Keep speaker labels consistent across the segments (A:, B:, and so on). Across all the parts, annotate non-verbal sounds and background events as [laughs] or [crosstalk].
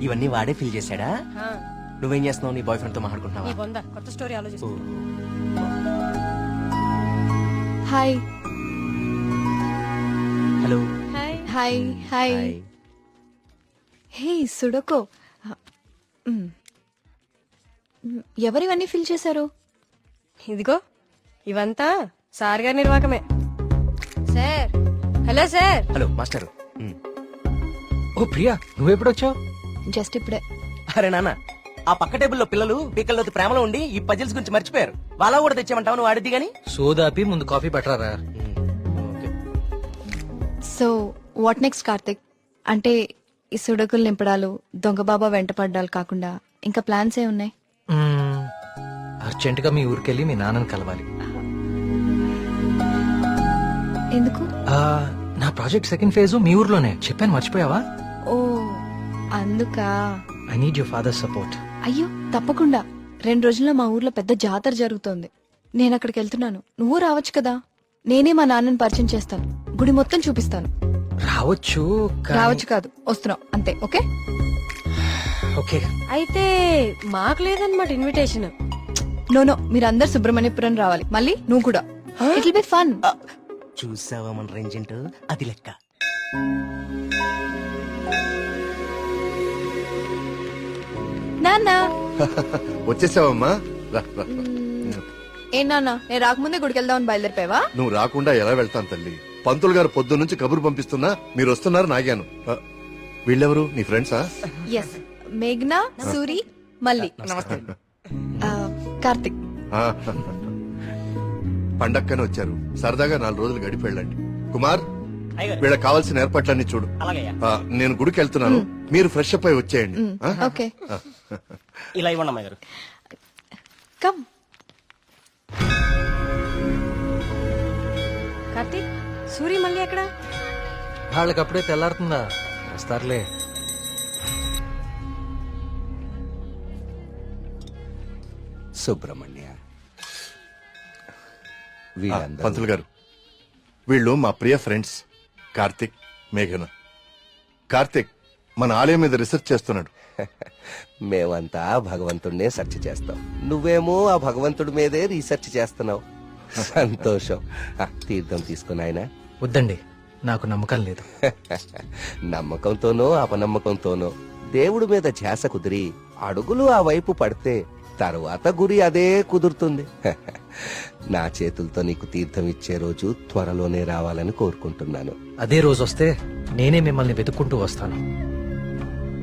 A: ఇవన్నీ వాడే ఫిల్ చేశాడా? నువ్వేం చేస్తున్నావు? నీ బాయ్ ఫ్రెండ్తో
B: ఈ
A: మాట్లాడుకుంటున్నావా
B: బొంద కొత్త story.
C: Hi
A: hello
B: hi
C: hi hey సుడకో. మ్, ఎవరివన్నీ ఫిల్ చేశారు?
B: ఇదిగో ఇవంతా సార్ గారి నిర్వాకమే sir. Hello sir.
A: Hello master.
D: ఓ ప్రియా నువ్వెప్పుడొచ్చావు
C: జస్ట్ ఇప్పుడే.
A: అరే నాన్న ఆ పక్క టేబుల్లో పిల్లలు పీకల్లోతి ప్రేమలో ఉండి ఈ పజిల్స్ గురించి మర్చిపోయారు. వాళ్ళ కూడా తెచ్చామంటావు నువ్వు ఆడిద్ది గాని?
D: సోదాపి ముందు coffee పట్టరారా?
C: So what next Karthik? అంటే ఈ సుడకులు నింపడాలు దొంగ బాబా వెంట పడ్డాలు కాకుండా ఇంకా ప్లాన్స్ ఏ ఉన్నాయి?
D: మ్మ్. అర్జెంటుగా మీ ఊరికెళ్ళి మీ నాన్నని కలవాలి.
C: ఎందుకు?
D: ఆ, నా ప్రాజెక్ట్ సెకండ్ ఫేజ్ మీ ఊర్లోనే. చెప్పాను మర్చిపోయావా?
C: అందుకా.
D: I need your father support
C: అయ్యో తప్పకుండా. రెండు రోజుల్లో మా ఊర్లో పెద్ద జాతర జరుగుతోంది. నేను అక్కడికి వెళ్తున్నాను. నువ్వు రావచ్చు కదా? నేనే మా నాన్నని పరిచయం చేస్తాను. గుడి మొత్తం చూపిస్తాను.
D: రావచ్చు కానీ-
C: రావచ్చు కాదు. వస్తున్నావు అంతే ఓకే?
D: ఓకే.
B: అయితే మాకు లేదన్నమాట ఇన్విటేషన్
C: నో నో. మీరందరు సుబ్రహ్మణ్యపురం రావాలి. మళ్ళీ నువ్వు కూడా. ఇట్ విల్ బి ఫన్
A: చూసావా మన రేంజ్ ఏంటో? అది లెక్క.
C: నాన్న. [laughs]
E: వచ్చేసావమ్మా. రా, రా.
C: ఏ నాన్న నేను రాకముందే గుడికి వెళ్దామని బయలుదేరిపోయావా?
E: నువ్వు రాకుండా ఎలా వెళ్తాను తల్లి? పంతులు గారు పొద్దు నుంచి కబురు పంపిస్తున్నా మీరు వస్తున్నారు నాగాను. ఆ, వీళ్ళెవరు? నీ ఫ్రెండ్సా?
C: ఎస్ మేఘ్నా సూరి మళ్ళీ ఆ, కార్తిక్.
E: ఆ, పండక్కనే వచ్చారు. సరదాగా నాలుగు రోజులు గడిపి వెళ్ళండి. కుమార్? వీళ్ళకి కావాల్సిన ఏర్పాట్లన్నీ చూడు. ఆ, నేను గుడికి వెళ్తున్నాను. మీరు ఫ్రెష్ అప్ అయి వచ్చేయండి. ఆ?
C: ఓకే.
A: ఇలా ఇవ్వండి అమ్మాయి గారు.
C: కమ్.
B: కార్తీక్ సూరి మళ్ళీ ఎక్కడ?
D: వాళ్ళకి అప్పుడే తెల్లారుతుందా? వస్తారులే.
F: సుబ్రహ్మణ్య.
E: ఆ,
F: వీళ్ళందరూ
E: పంతులు గారు వీళ్ళు మా ప్రియ ఫ్రెండ్స్. కార్తిక్ మేఘన. కార్తిక్ మన ఆలయం మీద రీసెర్చ్ చేస్తున్నాడు. [laughs]
F: మేమంతా భగవంతుడినే సెర్చ్ చేస్తాం. నువ్వేమో ఆ భగవంతుడి మీదే రీసెర్చ్ చేస్తున్నావు. [laughs] సంతోషం. ఆ, తీర్థం తీసుకుని ఆయన.
D: వద్దండి నాకు నమ్మకం లేదు. [laughs]
F: నమ్మకంతోనో అపనమ్మకంతోనో దేవుడి మీద ధ్యాస కుదిరి అడుగులు ఆ వైపు పడితే తరువాత గురి అదే కుదురుతుంది. [laughs] నా చేతులతో నీకు తీర్థం ఇచ్చే రోజు త్వరలోనే రావాలని కోరుకుంటున్నాను.
D: అదే రోజు వస్తే నేనే మిమ్మల్ని వెతుక్కుంటూ వస్తాను.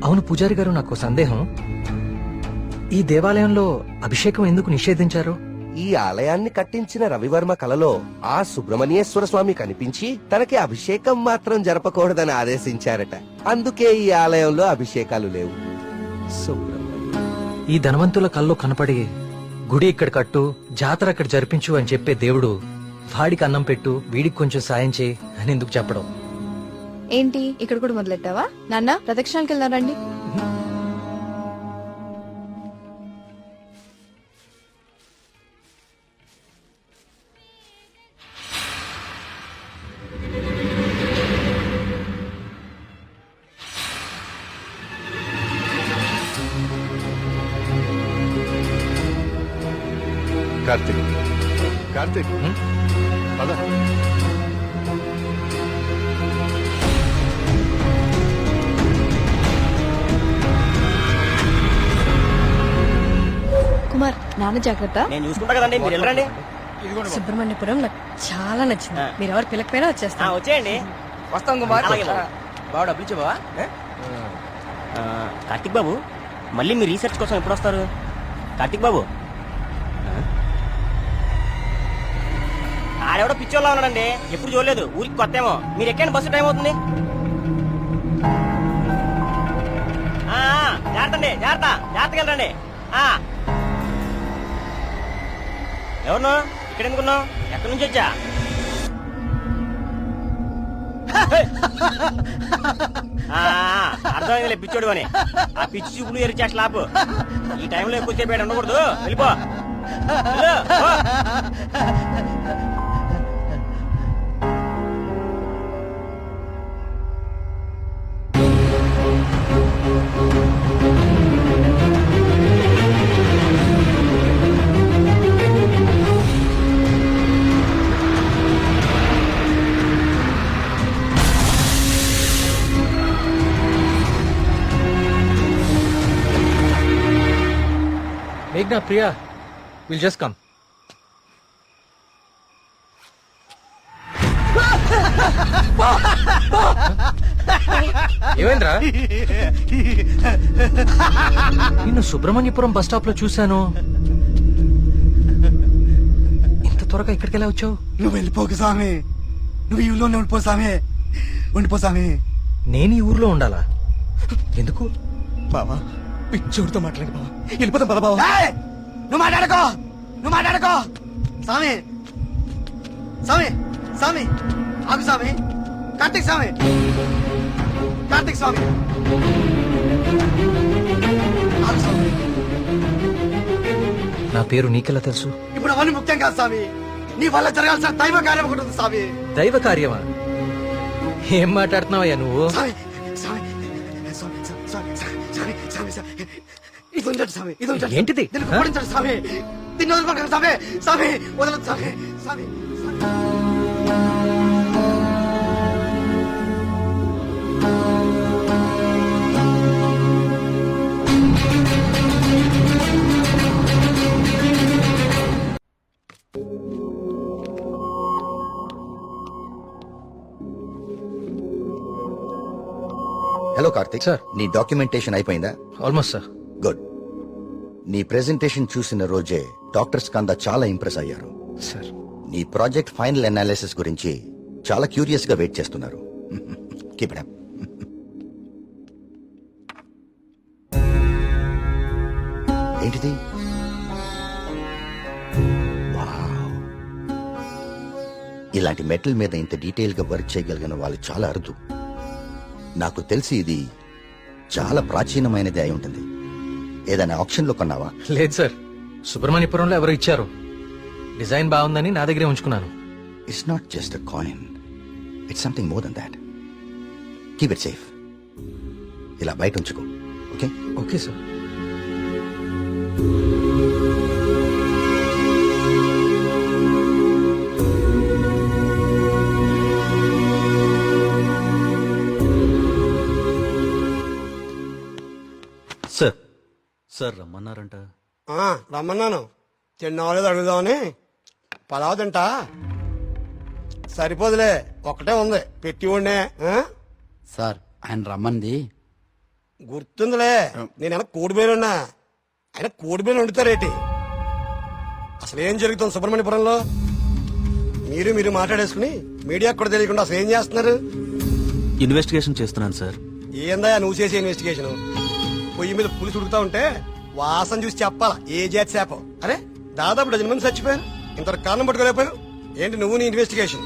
D: అవును పూజారి గారు నాకు సందేహం. ఈ దేవాలయంలో అభిషేకం ఎందుకు నిషేధించారు?
F: ఈ ఆలయాన్ని కట్టించిన రవివర్మ కలలో ఆ సుబ్రహ్మణ్యేశ్వర స్వామి కనిపించి తనకి అభిషేకం మాత్రం జరపకూడదని ఆదేశించారట. అందుకే ఈ ఆలయంలో అభిషేకాలు లేవు. సుబ్రహ్మణ్య
D: ఈ ధనవంతుల కల్లో కనపడి గుడి ఇక్కడ కట్టు జాతర అక్కడ జరిపించు అని చెప్పే దేవుడు వాడికి అన్నం పెట్టు వీడికి కొంచెం సాయం చేయి అని ఎందుకు చెప్పడం?
C: ఏంటి? ఇక్కడ కూడా మొదలెట్టావా? నాన్న ప్రదక్షిణాలకు వెళ్దాం రండి.
E: కార్తిక్. కార్తిక్? పద.
C: కుమార్ నాన్న జాగ్రత్త.
A: నేను చూసుకుంటా కదండి మీరు వెళ్ళరండి
B: సుబ్రహ్మణ్యపురం నాకు చాలా నచ్చింది. మీరు ఎవరు పిలకపోయినా వచ్చేస్తాను.
A: వచ్చేయండి. వస్తాం కుమార్. బాబు. డబ్బులు ఇచ్చావా? కార్తిక్ బాబు మళ్ళీ మీ రీసెర్చ్ కోసం ఎప్పుడు వస్తారు? కార్తిక్ బాబు? ఆడెవడో పిచ్చోళ్ళ ఉన్నాడండి. ఎప్పుడు చూడలేదు. ఊరికి కొత్త ఏమో మీరు ఎక్కండి బస్సు టైం అవుతుంది. ఆ, జాగ్రత్త అండి జాగ్రత్త. జాగ్రత్తగా వెళ్ళండి. ఆ. ఎవరు ఇక్కడ ఎందుకున్నావు? ఎక్కడి నుంచి వచ్చా? అర్థమైంది అర్థమైందిలే పిచ్చోడు అని. ఆ పిచ్చి చూపులు ఎరిచే స్లాబ్. ఈ టైంలో ఎక్కువసేపు ఈడ ఉండకూడదు. వెళ్ళిపో.
D: మేఘ్నా ప్రియా. విల్ జస్ట్ కమ్ ఏమైందిరా? నిన్ను సుబ్రహ్మణ్యపురం బస్ స్టాప్లో చూశాను. ఇంత త్వరగా ఇక్కడికి ఎలా వచ్చావు?
G: నువ్వు వెళ్ళిపోకు స్వామి. నువ్వు ఈ ఊళ్ళోనే ఉండిపో స్వామి. ఉండిపో స్వామి.
D: నేను ఈ ఊర్లో ఉండాలా? ఎందుకు?
G: బావా పిచ్చోడితో మాట్లాడి బావా. వెళ్ళిపోతాం పద బావా. నువ్వు మాట్లాడుకో! నువ్వు మాట్లాడుకో! స్వామి! స్వామి! స్వామి! ఆగు స్వామి. కార్తీక్ స్వామి! కార్తీక్ స్వామి! ఆగు స్వామి.
D: నా పేరు నీకెలా తెలుసు?
G: ఇప్పుడు అవన్నీ ముఖ్యం కాదు స్వామి. నీ వల్ల జరగాల్సిన దైవ కార్యం ఒకటి ఉంది స్వామి.
D: దైవ కార్యమా? ఏం మాట్లాడుతున్నావయ్యా నువ్వు?
G: స్వామి ఇది ఉంచండి స్వామి ఇది ఉంచండి
D: ఏంటిది?
G: దీన్ని
D: ఆ?
G: ఓడించండి స్వామి దీన్ని వదలకండి స్వామి స్వామి వదలదు స్వామి స్వామి
H: కార్తిక్
D: సార్.
H: నీ డాక్యుమెంటేషన్ అయిపోయిందా?
D: Almost sir.
H: గుడ్. నీ ప్రెజెంటేషన్ చూసిన రోజే డాక్టర్స్ కంద చాలా ఇంప్రెస్ అయ్యారు.
D: సార్.
H: నీ ప్రాజెక్ట్ ఫైనల్ అనాలిసిస్ గురించి చాలా క్యూరియస్గా వెయిట్ చేస్తున్నారు. కీప్ ఇట్ అప్ ఏంటిది? వావ్. ఇలాంటి మెటల్ మీద ఇంత డీటెయిల్గా వర్క్ చేయగలిగిన వాళ్ళు చాలా అరుదు. నాకు తెలిసి ఇది చాలా ప్రాచీనమైనది అయి ఉంటుంది. ఏదైనా ఆప్షన్లో కొన్నావా?
D: లేదు సార్. సుబ్రహ్మణ్యపురంలో ఎవరు ఇచ్చారు. డిజైన్ బాగుందని నా దగ్గరే ఉంచుకున్నాను.
H: It's not just a coin it's something more than that keep it safe ఇలా బయట ఉంచుకో. Okay
D: okay sir
I: sir sir రమ్మన్నారంట.
G: ఆ, రమ్మన్నాను. చిన్నవాళ్ళు అడుగుదామని పలావ్ తింటా. సరిపోదులే ఒక్కటే ఉంది. పెట్టి ఉండే ఆ?
J: సార్ ఆయన రమ్మంది.
G: గుర్తుందిలే నేను కోడిబేలున్నా ఆయన కోడిబేలు వండుతారేటి? అసలు ఏం జరుగుతుంది సుబ్రహ్మణ్యపురంలో? మీరు మీరు మాట్లాడేసుకుని మీడియాకు కూడా తెలియకుండా అసలు ఏం చేస్తున్నారు?
I: ఇన్వెస్టిగేషన్ చేస్తున్నాను సార్.
G: ఏందా నువ్వు చేసే ఇన్వెస్టిగేషన్? పొయ్యి మీద పులిసి ఉడుకుతా ఉంటే వాసన చూసి చెప్పాలా? ఏ జాతి చేప అరే దాదాపు డజన్ మంది చచ్చిపోయారు. ఇంతవరకు కారణం పట్టుకోలేకపోయావు ఏంటి నువ్వు నీ ఇన్వెస్టిగేషన్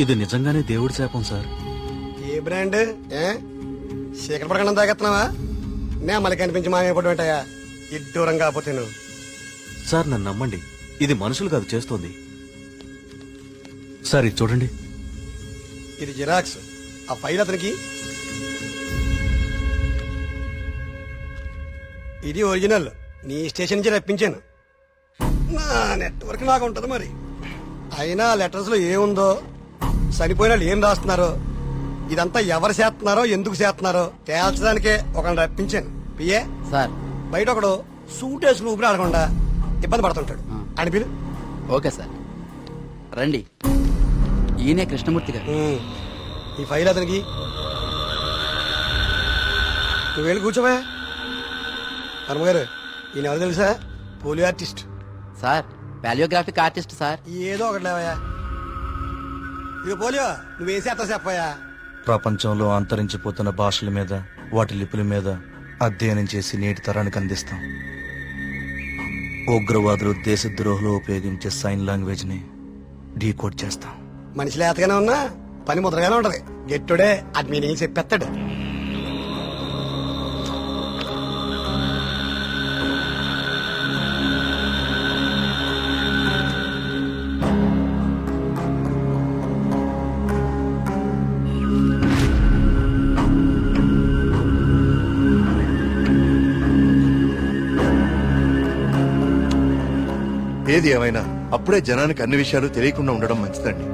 I: ఇది నిజంగానే దేవుడి శాపం సార్.
G: ఏ బ్రాండ్? ఏ? శేఖర పడకుండా తాగెత్తున్నావా నే మళ్ళీ కనిపించి మాయపడడం ఏంటయ్యా ఇడ్డూరం కాకపోతే నువ్వు.
I: సార్ నన్ను నమ్మండి. ఇది మనుషులు కాదు చేస్తోంది. సార్ ఇది చూడండి.
G: ఇది జిరాక్స్. ఆ ఫైల్ అతనికి ఇది ఒరిజినల్. నీ స్టేషన్ నుంచి రప్పించాను. నా నెట్వర్క్ నాకు ఉంటది మరి. అయినా లెటర్స్లో ఏముందో చనిపోయిన వాళ్ళు ఏం రాస్తున్నారో ఇదంతా ఎవరు చేస్తున్నారో ఎందుకు చేస్తున్నారో తేల్చడానికే ఒకరిని రప్పించాను. పిఏ?
J: సార్.
G: బయట ఒకడు సూట్ వేసుకుని ఊపిరి ఆడకుండా ఇబ్బంది పడుతుంటాడు. అని పిలు
J: ఓకే సార్. రండి. ఈయనే కృష్ణమూర్తి గారు.
G: ఉమ్. ఈ ఫైల్ అతనికి? నువ్వు వెళ్ళి కూర్చోవా. హనుమగారు ఈయన ఎవరు తెలుసా? Polio artist.
J: సార్ వాల్యోగ్రాఫిక్ ఆర్టిస్ట్ సార్.
G: ఏదో ఒకటి లేవయ్యా. ఇక పోలియో నువ్వేం చేస్తా చెప్పాయా
K: ప్రపంచంలో అంతరించిపోతున్న భాషల మీద వాటి లిపుల మీద అధ్యయనం చేసి నేటి తరానికి అందిస్తాం. ఉగ్రవాదులు దేశద్రోహులు ఉపయోగించే సైన్ లాంగ్వేజ్ని డీకోడ్ చేస్తాం.
G: మనిషి లేతగానే ఉన్నా పని ముద్రగానే ఉంటది. గెట్టుడే అది మీనింగ్ చెప్పేస్తాడు.
E: ఏది ఏమైనా అప్పుడే జనానికి అన్ని విషయాలు తెలియకుండా ఉండడం మంచిదండి.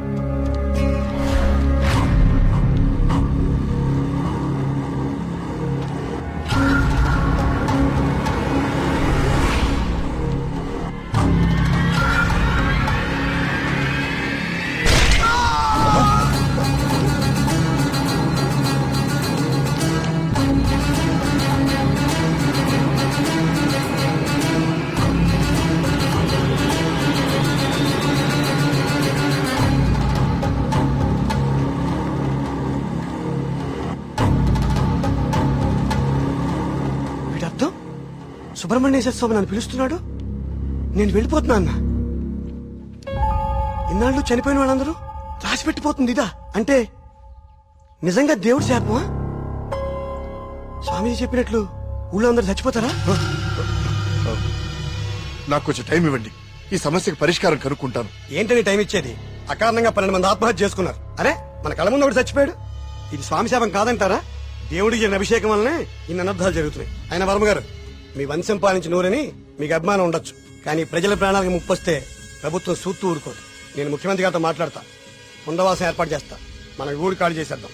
G: సుబ్రహ్మణ్యేశ్వర స్వామి నన్ను పిలుస్తున్నాడు? నేను వెళ్ళిపోతున్నా అన్న. ఇన్నాళ్ళు చనిపోయిన వాళ్ళందరూ రాసి పెట్టిపోతుంది ఇదా. అంటే నిజంగా దేవుడు శాపమా? స్వామీజీ చెప్పినట్లు ఊళ్ళో అందరు చచ్చిపోతారా?
E: నాకు కొంచెం టైం ఇవ్వండి. ఈ సమస్యకు పరిష్కారం కనుక్కుంటాను.
G: ఏంటని టైం ఇచ్చేది? అకారణంగా పన్నెండు మంది ఆత్మహత్య చేసుకున్నారు. అరే మన కళ్ళ ముందు ఒకటి చచ్చిపోయాడు. ఇది స్వామి శాపం కాదంటారా? దేవుడికి అభిషేకం వల్లనే ఇన్ని అనర్థాలు జరుగుతున్నాయి. ఆయన వర్మ గారు మీ వంశం పాలించి నూరని మీకు అభిమానం ఉండొచ్చు. కానీ ప్రజల ప్రాణాలకు ముప్పొస్తే ప్రభుత్వం సూత్తు ఊరుకోదు. నేను ముఖ్యమంత్రి గారితో మాట్లాడతా. ఉండవాసం ఏర్పాటు చేస్తా. మన ఊరు ఖాళీ చేసేద్దాం.